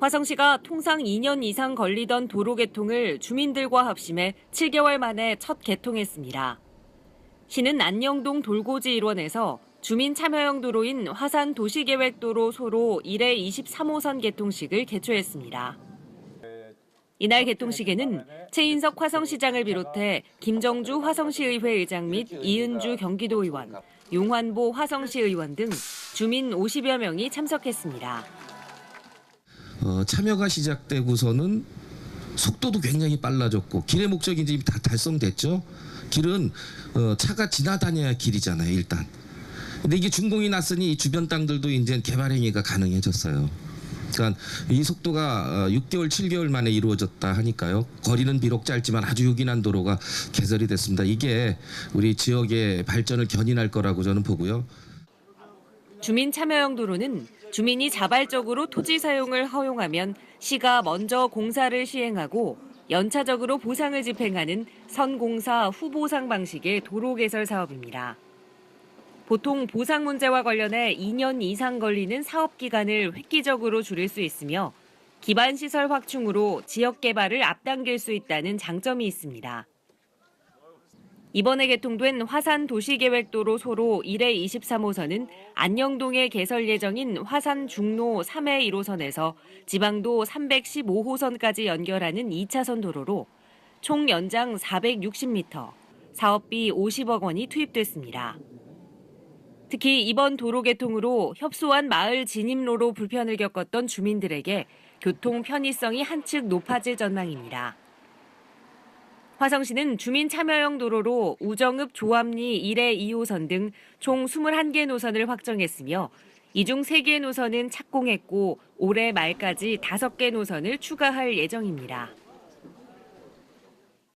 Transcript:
화성시가 통상 2년 이상 걸리던 도로 개통을 주민들과 합심해 7개월 만에 첫 개통했습니다. 시는 안녕동 돌고지 일원에서 주민 참여형 도로인 화산 도시계획도로 소로 1회 23호선 개통식을 개최했습니다. 이날 개통식에는 최인석 화성시장을 비롯해 김정주 화성시의회 의장 및 이은주 경기도 의원, 용환보 화성시 의원 등 주민 50여 명이 참석했습니다. 어, 참여가 시작되고서는 속도도 굉장히 빨라졌고 길의 목적이 이제 다 달성됐죠. 길은 어, 차가 지나다녀야 길이잖아요. 일단. 근데 이게 준공이 났으니 이 주변 땅들도 이제 개발 행위가 가능해졌어요. 그러니까 이 속도가 어, 6개월, 7개월 만에 이루어졌다 하니까요. 거리는 비록 짧지만 아주 요긴한 도로가 개설이 됐습니다. 이게 우리 지역의 발전을 견인할 거라고 저는 보고요. 주민 참여형 도로는 주민이 자발적으로 토지 사용을 허용하면 시가 먼저 공사를 시행하고 연차적으로 보상을 집행하는 선공사 후보상 방식의 도로 개설 사업입니다. 보통 보상 문제와 관련해 2년 이상 걸리는 사업 기간을 획기적으로 줄일 수 있으며 기반 시설 확충으로 지역 개발을 앞당길 수 있다는 장점이 있습니다. 이번에 개통된 화산 도시계획도로 소로 1회 23호선은 안녕동에 개설 예정인 화산 중로 3회 1호선에서 지방도 315호선까지 연결하는 2차선 도로로 총 연장 460m, 사업비 50억 원이 투입됐습니다. 특히 이번 도로 개통으로 협소한 마을 진입로로 불편을 겪었던 주민들에게 교통 편의성이 한층 높아질 전망입니다. 화성시는 주민 참여형 도로로 우정읍 조암리 1회 2호선 등 총 21개 노선을 확정했으며 이 중 3개 노선은 착공했고 올해 말까지 5개 노선을 추가할 예정입니다.